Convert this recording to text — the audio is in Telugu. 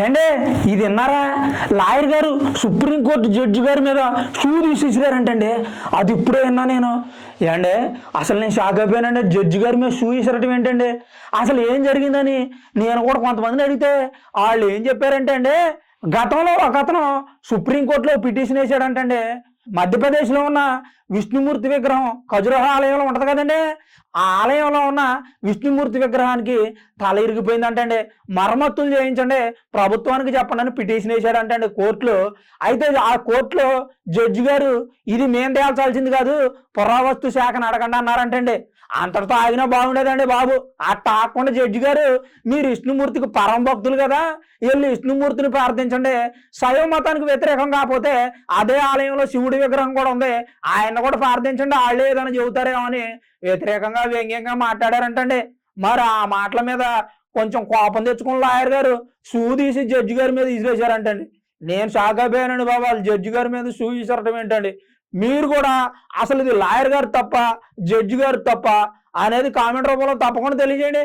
ఏండే ఇది విన్నారా? లాయర్ గారు సుప్రీంకోర్టు జడ్జి గారి మీద షూ తీసేసారంటండి అది ఇప్పుడే విన్నా నేను. ఏండే అసలు నేను షాక్ అయిపోయానండి. జడ్జి గారి మీద షూ విసరటం ఏంటండి? అసలు ఏం జరిగిందని నేను కూడా కొంతమందిని అడిగితే వాళ్ళు ఏం చెప్పారంటే అండి గతంలో ఒక అతను సుప్రీంకోర్టులో పిటిషన్ వేసాడంటండి. మధ్యప్రదేశ్లో ఉన్న విష్ణుమూర్తి విగ్రహం ఖజురహ ఆలయంలో ఉంటుంది కదండి. ఆ ఆలయంలో ఉన్న విష్ణుమూర్తి విగ్రహానికి తల ఇరిగిపోయిందంటండి. మరమ్మతులు చేయించండి. ప్రభుత్వానికి చెప్పండి అని పిటిషన్ వేశాడంటండి కోర్టులో. అయితే ఆ కోర్టులో జడ్జి గారు ఇది మేం తేల్చాల్సింది కాదు పురావస్తు శాఖను అడగండి అన్నారంటండి. అంతటితో ఆగినా బాగుండేదండి బాబు. ఆ ఆకుండా జడ్జి గారు మీరు విష్ణుమూర్తికి పరమ భక్తులు కదా వెళ్ళి విష్ణుమూర్తిని ప్రార్థించండి. శైవ మతానికి వ్యతిరేకం కాకపోతే అదే ఆలయంలో శివుడి విగ్రహం కూడా ఉంది. ఆయన కూడా ప్రార్థించండి వాళ్ళే ఏదైనా చెబుతారేమో అని వ్యతిరేకంగా వ్యంగ్యంగా మాట్లాడారంటండి. మరి ఆ మాటల మీద కొంచెం కోపం తెచ్చుకున్న లాయర్ గారు షూ తీసి జడ్జి గారి మీద ఇసిరేశారంటండి. నేను షాక్ అయిపోయానండి బాబు వాళ్ళు జడ్జి గారి మీద షూ విసరటం ఏంటండి? మీరు కూడా అసలు ఇది లాయర్ గారు తప్ప జడ్జి గారు తప్ప అనేది కామెంట్ రూపంలో తప్పకుండా తెలియజేయండి.